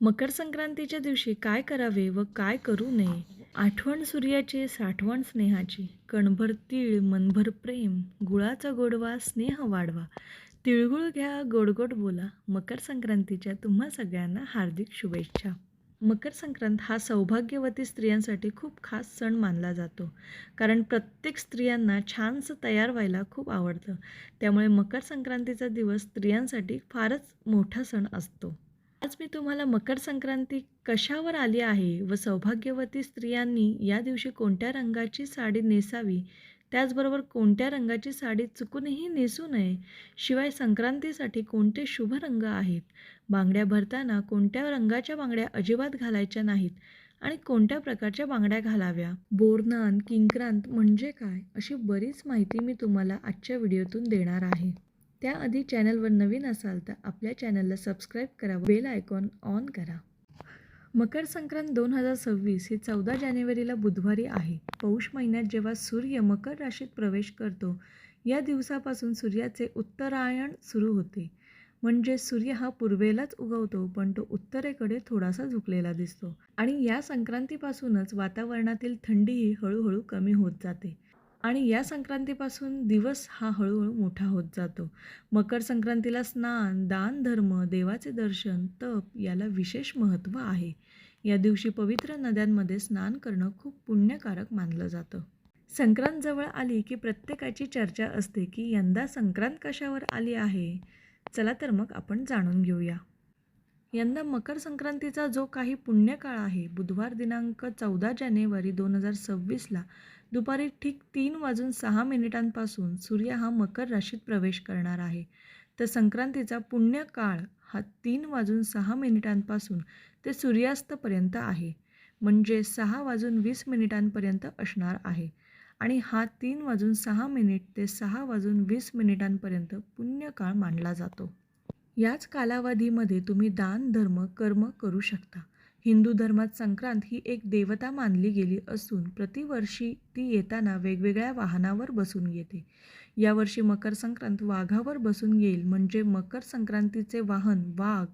मकर संक्रांतीच्या दिवशी काय करावे व काय करू नये? आठवण सूर्याची साठवण स्नेहाची. कणभर तीळ मनभर प्रेम. गुळाचा गोडवा स्नेह वाढवा. तिळगुळ घ्या गोडगोड बोला. मकर संक्रांतीच्या तुम्हा सगळ्यांना हार्दिक शुभेच्छा. मकर संक्रांत हा सौभाग्यवती स्त्रियांसाठी खूप खास सण मानला जातो. कारण प्रत्येक स्त्रियांना छानसं तयार व्हायला खूप आवडतं. त्यामुळे मकर संक्रांतीचा दिवस स्त्रियांसाठी फारच मोठा सण असतो. आज मी तुम्हाला मकर संक्रांती कशावर आली आहे व सौभाग्यवती स्त्रियांनी या दिवशी कोणत्या रंगाची साडी नेसावी? त्याचबरोबर कोणत्या रंगाची साडी चुकूनही नेसू नये? शिवाय संक्रांतीसाठी कोणते शुभ रंग आहेत? बांगड्या भरताना कोणत्या रंगाच्या बांगड्या अजिबात घालायच्या नाहीत? आणि कोणत्या प्रकारच्या बांगड्या घालाव्या? बोरनान किंक्रांत म्हणजे काय? अशी बरीच माहिती मी तुम्हाला आजच्या व्हिडिओतून देणार आहे. त्याआधी चॅनलवर नवीन असाल तर आपल्या चॅनलला सबस्क्राईब करा बेल आयकॉन ऑन करा. मकर संक्रांत दोन हजार सव्वीस ही चौदा जानेवारीला बुधवारी आहे. पौष महिन्यात जेव्हा सूर्य मकर राशीत प्रवेश करतो या दिवसापासून सूर्याचे उत्तरायण सुरू होते. म्हणजे सूर्य हा पूर्वेलाच उगवतो पण तो उत्तरेकडे थोडासा झुकलेला दिसतो. आणि या संक्रांतीपासूनच वातावरणातील थंडीही हळूहळू कमी होत जाते. आणि या संक्रांतीपासून दिवस हा हळूहळू मोठा होत जातो. मकर संक्रांतीला स्नान दान धर्म देवाचे दर्शन तप याला विशेष महत्त्व आहे. या दिवशी पवित्र नद्यांमध्ये स्नान करणं खूप पुण्यकारक मानलं जातं. संक्रांत जवळ आली की प्रत्येकाची चर्चा असते की यंदा संक्रांत कशावर आली आहे? चला तर मग आपण जाणून घेऊया. यंदा मकर संक्रांतीचा जो काही पुण्यकाळ आहे बुधवार दिनांक चौदा जानेवारी दोन हजार सव्वीसला दुपारी ठीक तीन वाजून सहा मिनिटांपासून सूर्य हा मकर राशीत प्रवेश करणार आहे. तर संक्रांतीचा पुण्यकाळ हा तीन वाजून सहा मिनिटांपासून ते सूर्यास्तपर्यंत आहे. म्हणजे सहा वाजून वीस मिनिटांपर्यंत असणार आहे. आणि हा तीन वाजून सहा मिनिट ते सहा वाजून वीस मिनिटांपर्यंत पुण्यकाळ मानला जातो. याच कालावधीमध्ये तुम्ही दान धर्म कर्म करू शकता. हिंदू धर्मात संक्रांत ही एक देवता मानली गेली असून प्रतिवर्षी ती येताना वेगवेगळ्या वाहनावर बसून येते. यावर्षी मकर संक्रांत वाघावर बसून येईल म्हणजे मकर संक्रांतीचे वाहन वाघ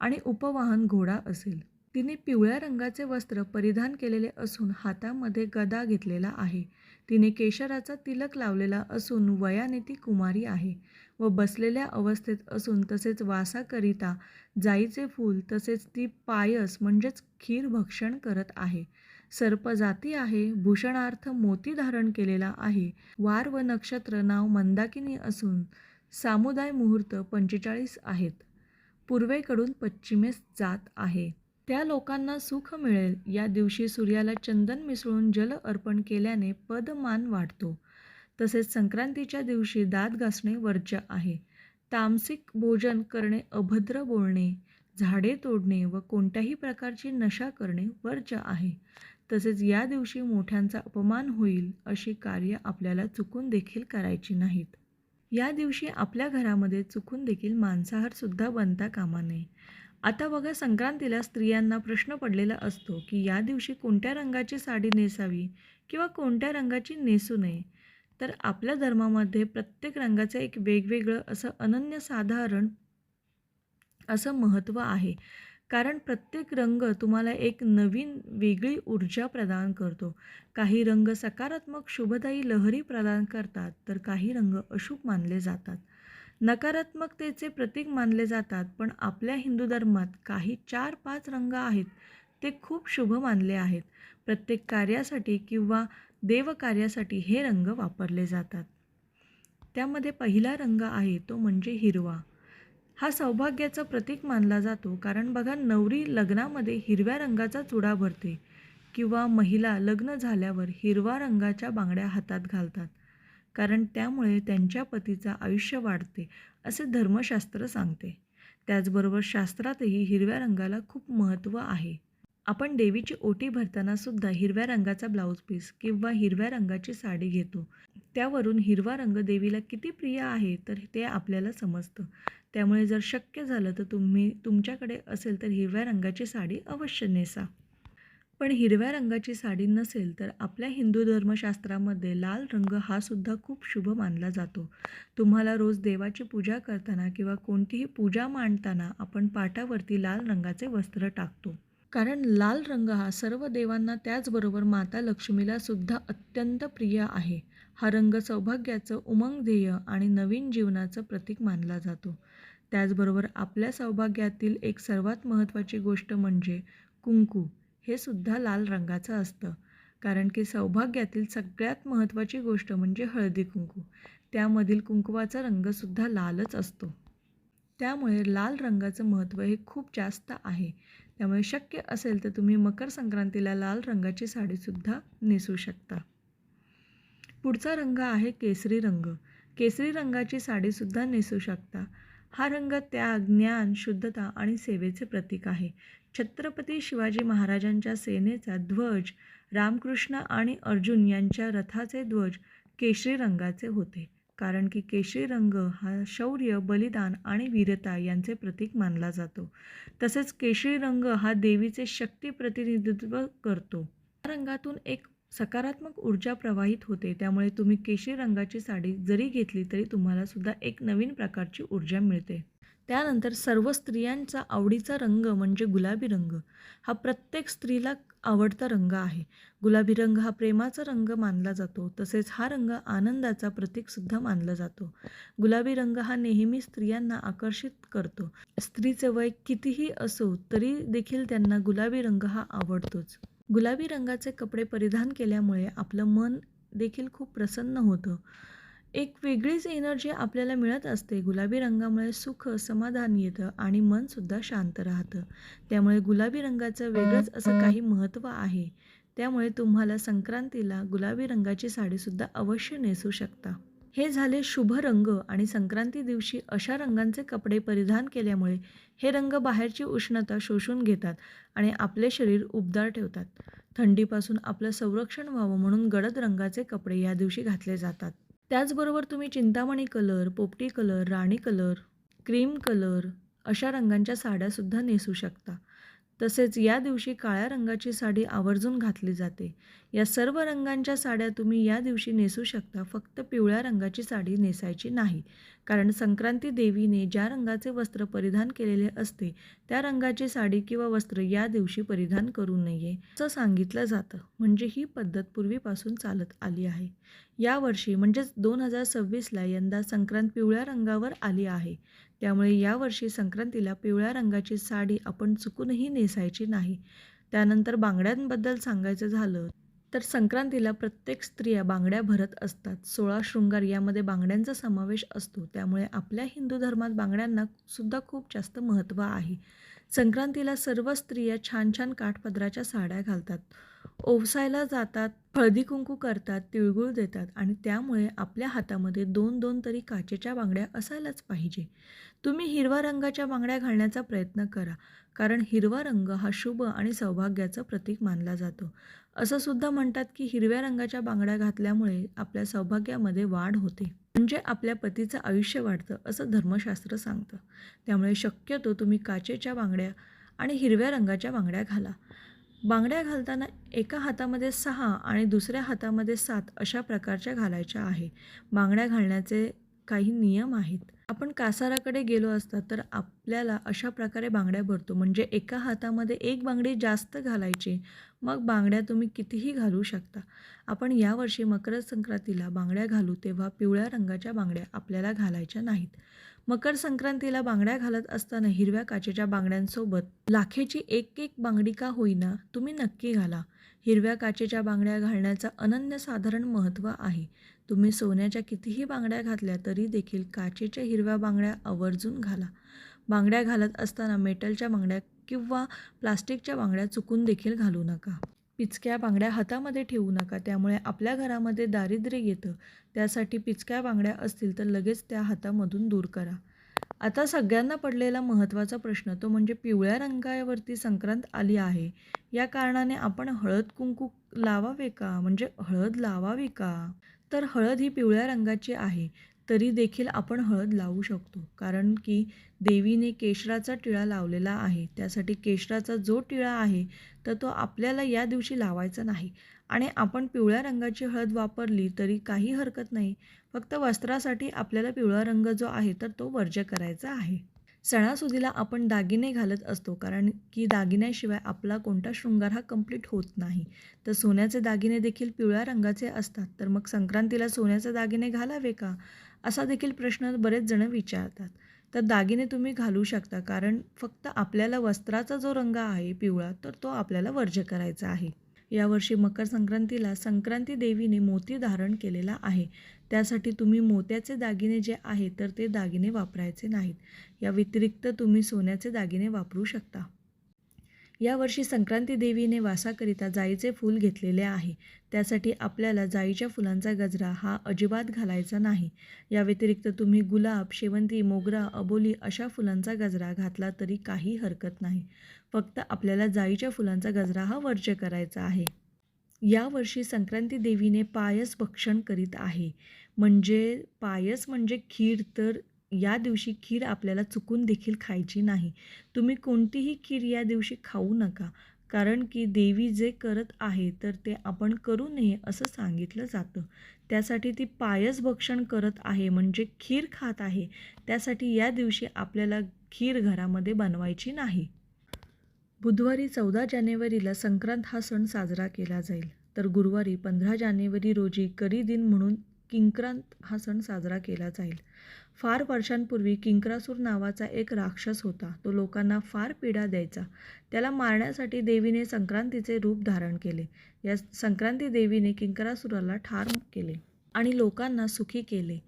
आणि उपवाहन घोडा असेल. तिने पिवळ्या रंगाचे वस्त्र परिधान केलेले असून हातामध्ये गदा घेतलेला आहे. तिने केशराचा तिलक लावलेला असून वयाने ती कुमारी आहे व बसलेल्या अवस्थेत असून तसेच वासाकरिता जाईचे फूल तसेच ती पायस म्हणजेच खीर भक्षण करत आहे. सर्प जाती आहे भूषणार्थ मोती धारण केलेला आहे. वार व नक्षत्र नाव मंदाकिनी असून सामुदाय मुहूर्त पंचेचाळीस आहेत. पूर्वेकडून पश्चिमेस जात आहे. त्या लोकांना सुख मिळेल. या दिवशी सूर्याला चंदन मिसळून जल अर्पण केल्याने पदमान वाढतो. तसेच संक्रांतीच्या दिवशी दात घासणे वर्ज्य आहे. तामसिक भोजन करणे अभद्र बोलणे झाडे तोडणे व कोणत्याही प्रकारची नशा करणे वर्ज्य आहे. तसेच या दिवशी मोठ्यांचा अपमान होईल अशी कार्य आपल्याला चुकून देखील करायची नाहीत. या दिवशी आपल्या घरामध्ये चुकून देखील मांसाहारसुद्धा बनता कामा नये. आता बघा संक्रांतीला स्त्रियांना प्रश्न पडलेला असतो की या दिवशी कोणत्या रंगाची साडी नेसावी किंवा कोणत्या रंगाची नेसू नये? तर आपल्या धर्मामध्ये प्रत्येक रंगाचं एक वेगवेगळं असं अनन्यसाधारण असं महत्त्व आहे. कारण प्रत्येक रंग तुम्हाला एक नवीन वेगळी ऊर्जा प्रदान करतो. काही रंग सकारात्मक शुभदायी लहरी प्रदान करतात तर काही रंग अशुभ मानले जातात. नकारात्मकतेचे प्रतीक मानले जातात पण आपल्या हिंदू धर्मात काही चार पाच रंग आहेत ते खूप शुभ मानले आहेत. प्रत्येक कार्यासाठी किंवा देवकार्यासाठी हे रंग वापरले जातात. त्यामध्ये पहिला रंग आहे तो म्हणजे हिरवा. हा सौभाग्याचं प्रतीक मानला जातो कारण बघा नवरी लग्नामध्ये हिरव्या रंगाचा चुडा भरते किंवा महिला लग्न झाल्यावर हिरवा रंगाच्या बांगड्या हातात घालतात. कारण त्यामुळे त्यांच्या पतीचं आयुष्य वाढते असे धर्मशास्त्र सांगते. त्याचबरोबर शास्त्रातही हिरव्या रंगाला खूप महत्त्व आहे. आपण देवीची ओटी भरताना सुद्धा हिरव्या रंगाचा ब्लाऊज पीस किंवा हिरव्या रंगाची साडी घेतो. त्यावरून हिरवा रंग देवीला किती प्रिय आहे तर ते आपल्याला समजतं. त्यामुळे जर शक्य झालं तर तुम्ही तुमच्याकडे असेल तर हिरव्या रंगाची साडी अवश्य नेसा. पण हिरव्या रंगाची साडी नसेल तर आपल्या हिंदू धर्मशास्त्रामध्ये लाल रंग हा सुद्धा खूप शुभ मानला जातो. तुम्हाला रोज देवाची पूजा करताना किंवा कोणतीही पूजा मांडताना आपण पाटावरती लाल रंगाचे वस्त्र टाकतो. कारण लाल रंग हा सर्व देवांना त्याचबरोबर माता लक्ष्मीला सुद्धा अत्यंत प्रिय आहे. हा रंग सौभाग्याचं उमंग ध्येय आणि नवीन जीवनाचं प्रतीक मानला जातो. त्याचबरोबर आपल्या सौभाग्यातील एक सर्वात महत्त्वाची गोष्ट म्हणजे कुंकू. हे सुद्धा लाल रंगाचं असतं. कारण की सौभाग्यातील सगळ्यात महत्त्वाची गोष्ट म्हणजे हळदी कुंकू. त्यामधील कुंकवाचा रंगसुद्धा लालच असतो. त्यामुळे लाल रंगाचं महत्त्व हे खूप जास्त आहे. त्यामुळे शक्य असेल तर तुम्ही मकर संक्रांतीला लाल रंगाची साडीसुद्धा नेसू शकता. पुढचा रंग आहे केसरी रंग. केसरी रंगाची साडीसुद्धा नेसू शकता. हा रंग त्याग ज्ञान शुद्धता आणि सेवेचे प्रतीक आहे. छत्रपती शिवाजी महाराजांच्या सेनेचा ध्वज रामकृष्ण आणि अर्जुन यांच्या रथाचे ध्वज केशरी रंगाचे होते. कारण की केशरी रंग हा शौर्य बलिदान आणि वीरता यांचे प्रतीक मानला जातो. तसेच केशरी रंग हा देवीचे शक्ती प्रतिनिधित्व करतो. रंगातून एक सकारात्मक ऊर्जा प्रवाहित होते त्यामुळे तुम्ही केशरी रंगाची साडी जरी घेतली तरी तुम्हाला सुद्धा एक नवीन प्रकारची ऊर्जा मिळते. त्यानंतर सर्व स्त्रियांचा आवडीचा रंग म्हणजे गुलाबी रंग. हा प्रत्येक स्त्रीला आवडता रंग आहे. गुलाबी रंग हा प्रेमाचा रंग मानला जातो तसेच हा रंग आनंदाचा प्रतीकसुद्धा मानला जातो. गुलाबी रंग हा नेहमी स्त्रियांना आकर्षित करतो. स्त्रीचे वय कितीही असो तरी देखील त्यांना गुलाबी रंग हा आवडतोच. गुलाबी रंगाचे कपडे परिधान केल्यामुळे आपलं मन देखील खूप प्रसन्न होतं. एक वेगळीच एनर्जी आपल्याला मिळत असते. गुलाबी रंगामुळे सुख समाधान येतं आणि मनसुद्धा शांत राहतं. त्यामुळे गुलाबी रंगाचं वेगळंच असं काही महत्त्व आहे. त्यामुळे तुम्हाला संक्रांतीला गुलाबी रंगाची साडीसुद्धा अवश्य नेसू शकता. हे झाले शुभ रंग आणि संक्रांती दिवशी अशा रंगांचे कपडे परिधान केल्यामुळे हे रंग बाहेरची उष्णता शोषून घेतात आणि आपले शरीर उबदार ठेवतात. थंडीपासून आपलं संरक्षण व्हावं म्हणून गडद रंगाचे कपडे या दिवशी घातले जातात. त्याचबरोबर तुम्ही चिंतामणी कलर पोपटी कलर राणी कलर क्रीम कलर अशा रंगांच्या साड्यासुद्धा नेसू शकता. तसेच या दिवशी काळ्या रंगाची साडी आवर्जून घातली जाते. या सर्व रंगांच्या साड्या तुम्ही या दिवशी नेसू शकता. फक्त पिवळ्या रंगाची साडी नेसायची नाही. कारण संक्रांती देवीने ज्या रंगाचे वस्त्र परिधान केलेले असते त्या रंगाची साडी किंवा वस्त्र या दिवशी परिधान करू नये असं सांगितलं जातं. म्हणजे ही पद्धत पूर्वीपासून चालत आली आहे. यावर्षी म्हणजेच दोन हजार सव्वीसला यंदा संक्रांत पिवळ्या रंगावर आली आहे. त्यामुळे यावर्षी संक्रांतीला पिवळ्या रंगाची साडी आपण चुकूनही नेसायची नाही. त्यानंतर बांगड्यांबद्दल सांगायचं झालं तर संक्रांतीला प्रत्येक स्त्रिया बांगड्या भरत असतात. सोळा शृंगार यामध्ये बांगड्यांचा समावेश असतो. त्यामुळे आपल्या हिंदू धर्मात बांगड्यांना सुद्धा खूप जास्त महत्त्व आहे. संक्रांतीला सर्व स्त्रिया छान छान काठपदराच्या साड्या घालतात. ओवसायला जातात हळदी कुंकू करतात तिळगुळ देतात आणि त्यामुळे आपल्या हातामध्ये दोन दोन तरी काचेच्या बांगड्या असायलाच पाहिजे. तुम्ही हिरवा रंगाच्या बांगड्या घालण्याचा प्रयत्न करा कारण हिरवा रंग हा शुभ आणि सौभाग्याचं प्रतीक मानला जातो. असं सुद्धा म्हणतात की हिरव्या रंगाच्या बांगड्या घातल्यामुळे आपल्या सौभाग्यामध्ये वाढ होते. म्हणजे आपल्या पतीचं आयुष्य वाढतं असं धर्मशास्त्र सांगतं. त्यामुळे शक्यतो तुम्ही काचेच्या बांगड्या आणि हिरव्या रंगाच्या बांगड्या घाला. बांगड्या घालताना एका हातामध्ये सहा आणि दुसऱ्या हातामध्ये सात अशा प्रकारच्या घालायच्या आहे. बांगड्या घालण्याचे काही नियम आहेत. आपण कासाराकडे गेलो असता तर आपल्याला अशा प्रकारे बांगड्या भरतो. म्हणजे एका हातामध्ये एक बांगडी जास्त घालायची मग बांगड्या तुम्ही कितीही घालू शकता. आपण यावर्षी मकर संक्रांतीला बांगड्या घालू तेव्हा पिवळ्या रंगाच्या बांगड्या आपल्याला घालायच्या नाहीत. मकर संक्रांतीला बांगड्या घालत असताना हिरव्या काचेच्या बांगड्यांसोबत लाखेची एक एक बांगडी का होईना तुम्ही नक्की घाला. हिरव्या काचेच्या बांगड्या घालण्याचा अनन्यसाधारण महत्त्व आहे. तुम्ही सोन्याच्या कितीही बांगड्या घातल्या तरी देखील काचेच्या हिरव्या बांगड्या आवर्जून घाला. बांगड्या घालत असताना मेटलच्या बांगड्या किंवा प्लास्टिकच्या बांगड्या चुकून देखील घालू नका. पिचक्या बांगड्या हातामध्ये ठेवू नका त्यामुळे आपल्या घरामध्ये दारिद्र्य येतं. त्यासाठी पिचक्या बांगड्या असतील तर लगेच त्या हातामधून दूर करा. आता सगळ्यांना पडलेला महत्त्वाचा प्रश्न तो म्हणजे पिवळ्या रंगावरती संक्रांत आली आहे. या कारणाने आपण हळद कुंकू लावावे का? म्हणजे हळद लावावी का? तर हळद ही पिवळ्या रंगाची आहे. तरी देखील आपण हळद लावू शकतो. कारण की देवीने केशराचा टिळा लावलेला आहे. त्यासाठी केशराचा जो टिळा आहे तर तो आपल्याला या दिवशी लावायचा नाही. आणि आपण पिवळ्या रंगाची हळद वापरली तरी काही हरकत नाही. फक्त वस्त्रासाठी आपल्याला पिवळा रंग जो आहे तर तो वर्ज्य करायचा आहे. सणासुदीला आपण दागिने घालत असतो. कारण की दागिन्याशिवाय आपला कोणता शृंगार हा कंप्लीट होत नाही. तर सोन्याचे दागिने देखील पिवळ्या रंगाचे असतात. तर मग संक्रांतीला सोन्याचे दागिने घालावे का? असा देखील प्रश्न बरेच जण विचारतात. तर दागिने तुम्ही घालू शकता कारण फक्त आपल्याला वस्त्राचा जो रंग आहे पिवळा तर तो आपल्याला वर्ज्य करायचा आहे. यावर्षी मकर संक्रांतीला संक्रांती देवीने मोती धारण केलेला आहे. त्यासाठी तुम्ही मोत्याचे दागिने जे आहे तर ते दागिने वापरायचे नाहीत. या व्यतिरिक्त तुम्ही सोन्याचे दागिने वापरू शकता. यावर्षी संक्रांती देवीने वासाकरिता जाईचे फूल घेतलेले आहे. त्यासाठी आपल्याला जाईच्या फुलांचा गजरा हा अजिबात घालायचा नाही. या व्यतिरिक्त तुम्ही गुलाब शेवंती मोगरा अबोली अशा फुलांचा गजरा घातला तरी काही हरकत नाही. फक्त आपल्याला जाईच्या फुलांचा गजरा हा वर्ज्य करायचा आहे. यावर्षी संक्रांती देवीने पायस भक्षण करीत आहे. म्हणजे पायस म्हणजे खीर तर या दिवशी खीर आपल्याला चुकून देखील खायची नाही. तुम्ही कोणतीही खीर या दिवशी खाऊ नका. कारण की देवी जे करत आहे तर ते आपण करू नये असं सांगितलं जातं. त्यासाठी ती पायस भक्षण करत आहे म्हणजे खीर खात आहे. त्यासाठी या दिवशी आपल्याला खीर घरामध्ये बनवायची नाही. बुधवारी चौदा जानेवारीला संक्रांत हा सण साजरा केला जाईल. तर गुरुवारी पंधरा जानेवारी रोजी करी दिन म्हणून किंक्रांत हा सण साजरा केला जाईल. फार वर्षांपूर्वी किंक्रासूर नावाचा एक राक्षस होता. तो लोकांना फार पीडा द्यायचा. त्याला मारण्यासाठी देवीने संक्रांतीचे रूप धारण केले. या संक्रांती देवीने किंकरासुराला ठार केले आणि लोकांना सुखी केले.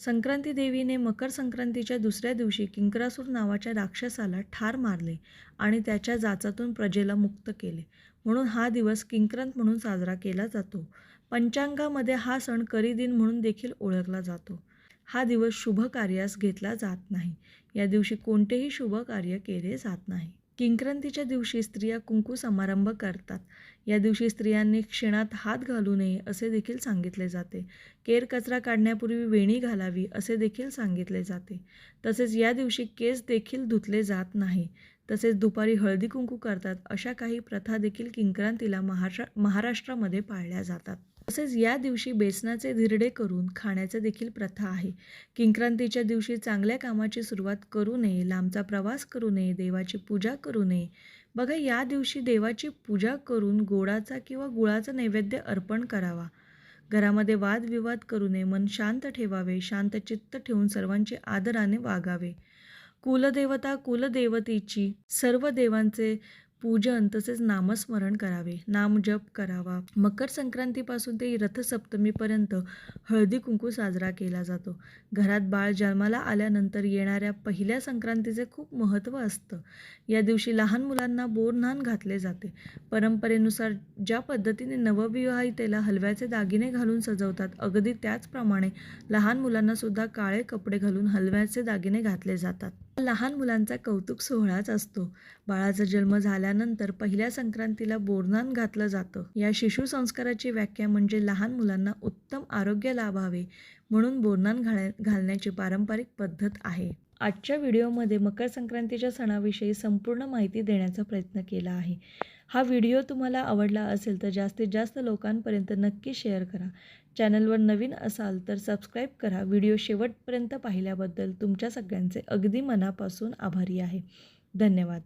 संक्रांती देवीने मकर संक्रांतीच्या दुसऱ्या दिवशी किंकरासूर नावाच्या राक्षसाला ठार मारले आणि त्याच्या जाचातून प्रजेला मुक्त केले. म्हणून हा दिवस किंक्रांत म्हणून साजरा केला जातो. पंचांगामध्ये हा सण करी दिन म्हणून देखील ओळखला जातो. हा दिवस शुभ कार्यास घेतला जात नाही. या दिवशी कोणतेही शुभ कार्य केले जात नाही. किंक्रांतीच्या दिवशी स्त्रिया कुंकू समारंभ करतात. या दिवशी स्त्रियांनी क्षणात हात घालू नये असे देखील सांगितले जाते. केर कचरा काढण्यापूर्वी वेणी घालावी असे देखील सांगितले जाते. तसेच या दिवशी केस देखील धुतले जात नाही. तसेच दुपारी हळदी कुंकू करतात अशा काही प्रथा देखील किंक्रांतीला महाराष्ट्र महाराष्ट्रामध्ये पाळल्या जातात. तसेच या दिवशी बेसनाचे धिरडे करून खाण्याचं देखील प्रथा आहे. किंक्रांतीच्या दिवशी चांगल्या कामाची सुरुवात करू नये लांबचा प्रवास करू नये देवाची पूजा करू नये. बघा या दिवशी देवाची पूजा करून गोडाचा किंवा गुळाचा नैवेद्य अर्पण करावा. घरामध्ये वादविवाद करू नये मन शांत ठेवावे शांत चित्त ठेवून सर्वांचे आदराने वागावे. कुलदेवता कुलदेवतेची सर्व देवांचे पूजन तसेच नामस्मरण करावे. नामजप करावा. मकर संक्रांतीपासून ते रथसप्तमीपर्यंत हळदी कुंकू साजरा केला जातो. घरात बाळ जन्माला आल्यानंतर येणाऱ्या पहिल्या संक्रांतीचे खूप महत्त्व असतं. या दिवशी लहान मुलांना बोरनान घातले जाते. परंपरेनुसार ज्या पद्धतीने नवविवाहितेला हलव्याचे दागिने घालून सजवतात अगदी त्याचप्रमाणे लहान मुलांनासुद्धा काळे कपडे घालून हलव्याचे दागिने घातले जातात. लहान मुलांचा कौतुक सोहळाच असतो. बाळाचा जन्म झाल्यानंतर पहिल्या संक्रांतीला बोरनान घातलं जातं. या शिशु संस्काराची व्याख्या म्हणजे लहान मुलांना उत्तम आरोग्य लाभावे म्हणून बोरनान घाल घालण्याची पारंपरिक पद्धत आहे. आजच्या व्हिडिओमध्ये मकर संक्रांतीच्या सणाविषयी संपूर्ण माहिती देण्याचा प्रयत्न केला आहे. हा व्हिडिओ तुम्हाला आवडला असेल तर जास्तीत जास्त लोकांपर्यंत नक्की शेअर करा. चॅनलवर नवीन असाल तर सबस्क्राईब करा. व्हिडिओ शेवटपर्यंत पाहिल्याबद्दल तुमच्या सगळ्यांचे अगदी मनापासून आभारी आहे. धन्यवाद.